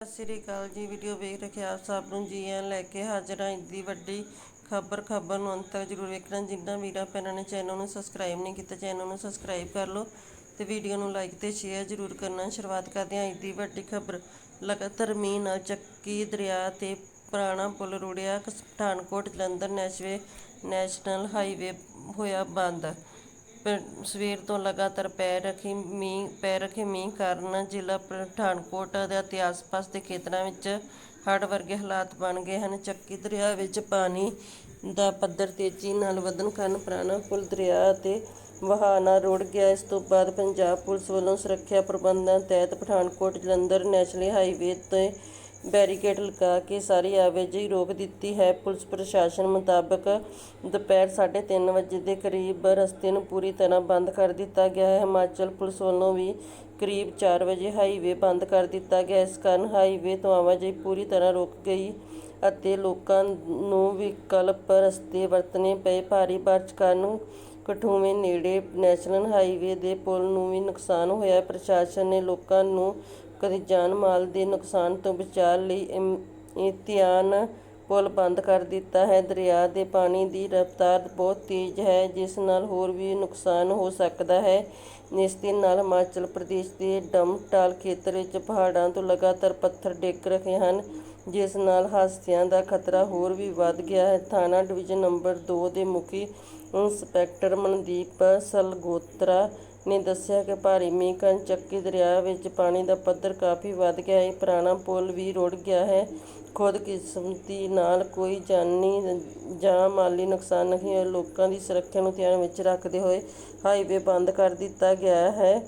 ਸਤਿ ਸ੍ਰੀ ਅਕਾਲ ਜੀ, ਵੀਡੀਓ ਵੇਖ ਰਹੇ ਆਪ ਸਭ ਨੂੰ ਜੀ ਆਇਆਂ ਲੈ ਕੇ ਹਾਜ਼ਰ ਹਾਂ ਦੀ ਵੱਡੀ ਖਬਰ ਖਬਰ ਨੂੰ ਅੰਤ ਤੱਕ ਜ਼ਰੂਰ ਵੇਖਣਾ। ਜਿਨ੍ਹਾਂ ਵੀਰਾਂ ਭੈਣਾਂ ਨੇ ਚੈਨਲ ਨੂੰ ਸਬਸਕ੍ਰਾਈਬ ਨਹੀਂ ਕੀਤਾ, ਚੈਨਲ ਨੂੰ ਸਬਸਕ੍ਰਾਈਬ ਕਰ ਲਓ ਤੇ ਵੀਡੀਓ ਨੂੰ ਲਾਈਕ ਤੇ ਸ਼ੇਅਰ ਜ਼ਰੂਰ ਕਰਨਾ। ਸ਼ੁਰੂਆਤ ਕਰਦੇ ਹਾਂ ਅੱਜ ਦੀ ਵੱਡੀ ਖਬਰ। ਲਗਾਤਾਰ ਮੀਂਹ ਨਾਲ ਚੱਕੀ ਦਰਿਆ ਤੇ ਪੁਰਾਣਾ ਪੁਲ ਰੁੜਿਆ। ਪਠਾਨਕੋਟ ਜਲੰਧਰ ਨੈਸ਼ਵੇ, ਨੈਸ਼ਨਲ ਹਾਈਵੇ ਹੋਇਆ ਬੰਦ। ਸਵੇਰ ਤੋਂ ਲਗਾਤਾਰ ਪੈ ਰੱਖੀ ਮੀਂਹ ਪੈ ਰੱਖੇ ਮੀਂਹ ਕਾਰਨ ਜ਼ਿਲ੍ਹਾ ਪਠਾਨਕੋਟ ਅਤੇ ਆਸ-ਪਾਸ ਦੇ ਖੇਤਰਾਂ ਵਿੱਚ ਹੜ੍ਹ ਵਰਗੇ ਹਾਲਾਤ ਬਣ ਗਏ ਹਨ। ਚੱਕੀ ਦਰਿਆ ਵਿੱਚ ਪਾਣੀ ਦਾ ਪੱਧਰ ਤੇਜ਼ੀ ਨਾਲ ਵਧਣ ਕਾਰਨ ਪੁਰਾਣਾ ਪੁਲ ਦਰਿਆ ਅਤੇ ਵਹਾਅ ਨਾਲ ਰੁੜ ਗਿਆ। ਇਸ ਤੋਂ ਬਾਅਦ ਪੰਜਾਬ ਪੁਲਿਸ ਵੱਲੋਂ ਸੁਰੱਖਿਆ ਪ੍ਰਬੰਧਾਂ ਤਹਿਤ ਪਠਾਨਕੋਟ ਜਲੰਧਰ ਨੈਸ਼ਨਲ ਹਾਈਵੇ ਤੇ ਬੈਰੀਕੇਡ ਲਗਾ ਕੇ ਸਾਰੀ ਆਵਾਜਾਈ ਰੋਕ ਦਿੱਤੀ ਹੈ। ਪੁਲਿਸ ਪ੍ਰਸ਼ਾਸਨ ਮੁਤਾਬਕ ਦੁਪਹਿਰ 3:30 ਵਜੇ ਦੇ ਕਰੀਬ ਰਸਤੇ ਨੂੰ ਪੂਰੀ ਤਰ੍ਹਾਂ ਬੰਦ ਕਰ ਦਿੱਤਾ ਗਿਆ ਹੈ। ਹਿਮਾਚਲ ਪੁਲਿਸ ਵੱਲੋਂ ਵੀ ਕਰੀਬ 4 ਵਜੇ ਹਾਈਵੇ ਬੰਦ ਕਰ ਦਿੱਤਾ ਗਿਆ ਇਸ ਕਾਰਨ ਹਾਈਵੇ ਤੋਂ ਆਵਾਜਾਈ ਪੂਰੀ ਤਰ੍ਹਾਂ ਰੁਕ ਗਈ ਅਤੇ ਲੋਕਾਂ ਨੂੰ ਵਿਕਲਪ ਰਸਤੇ ਵਰਤਣੇ ਪਏ। ਭਾਰੀ ਬਾਰਿਸ਼ ਕਾਰਨ ਕਠੂਏ ਨੇੜੇ ਨੈਸ਼ਨਲ ਹਾਈਵੇ ਦੇ ਪੁਲ ਨੂੰ ਵੀ ਨੁਕਸਾਨ ਹੋਇਆ ਪ੍ਰਸ਼ਾਸਨ ਨੇ ਲੋਕਾਂ ਨੂੰ ਕਦੇ ਜਾਨ ਮਾਲ ਦੇ ਨੁਕਸਾਨ ਤੋਂ ਬਚਾਅ ਲਈ ਇਮ- ਇਮਤਿਹਾਨ ਪੁਲ ਬੰਦ ਕਰ ਦਿੱਤਾ ਹੈ। ਦਰਿਆ ਦੇ ਪਾਣੀ ਦੀ ਰਫ਼ਤਾਰ ਬਹੁਤ ਤੇਜ਼ ਹੈ, ਜਿਸ ਨਾਲ ਹੋਰ ਵੀ ਨੁਕਸਾਨ ਹੋ ਸਕਦਾ ਹੈ। ਇਸ ਦੇ ਨਾਲ ਹਿਮਾਚਲ ਪ੍ਰਦੇਸ਼ ਦੇ ਡਮਟਾਲ ਖੇਤਰ ਵਿੱਚ ਪਹਾੜਾਂ ਤੋਂ ਲਗਾਤਾਰ ਪੱਥਰ ਡਿੱਗ ਰਹੇ ਹਨ, ਜਿਸ ਨਾਲ ਹਾਦਸਿਆਂ ਦਾ ਖਤਰਾ ਹੋਰ ਵੀ ਵੱਧ ਗਿਆ ਹੈ। ਥਾਣਾ ਡਿਵੀਜ਼ਨ ਨੰਬਰ 2 ਦੇ ਮੁਖੀ ਇੰਸਪੈਕਟਰ ਮਨਦੀਪ ਸਲਗੋਤਰਾ ਨੇ ਦੱਸਿਆ ਕਿ ਭਾਰੀ ਮੀਂਹ ਕਾਰਨ ਚੱਕੀ ਦਰਿਆ ਵਿੱਚ ਪਾਣੀ ਦਾ ਪੱਧਰ ਕਾਫੀ ਵੱਧ ਗਿਆ ਹੈ। ਪੁਰਾਣਾ ਪੁਲ ਵੀ ਰੁੜ ਗਿਆ ਹੈ। ਖੁਦਕਿਸਮਤੀ ਨਾਲ ਕੋਈ ਜਾਨੀ ਜਾਂ ਮਾਲੀ ਨੁਕਸਾਨ ਨਹੀਂ ਹੋਇਆ। ਲੋਕਾਂ ਦੀ ਸੁਰੱਖਿਆ ਨੂੰ ਧਿਆਨ ਵਿੱਚ ਰੱਖਦੇ ਹੋਏ ਹਾਈਵੇ ਬੰਦ ਕਰ ਦਿੱਤਾ ਗਿਆ ਹੈ।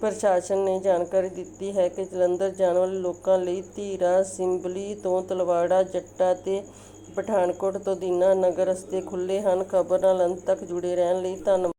ਪ੍ਰਸ਼ਾਸਨ ਨੇ ਜਾਣਕਾਰੀ ਦਿੱਤੀ ਹੈ ਕਿ ਜਲੰਧਰ ਜਾਣ ਵਾਲੇ ਲੋਕਾਂ ਲਈ ਧੀਰਾ ਸਿੰਬਲੀ ਤੋਂ ਤਲਵਾੜਾ, ਜੱਟਾ ਤੇ ਪਠਾਨਕੋਟ ਤੋਂ ਦੀਨਾ ਨਗਰ ਰਸਤੇ ਖੁੱਲ੍ਹੇ ਹਨ। ਖਬਰ ਨਾਲ ਅੰਤ ਤੱਕ ਜੁੜੇ ਰਹਿਣ ਲਈ ਧੰਨਵਾਦ।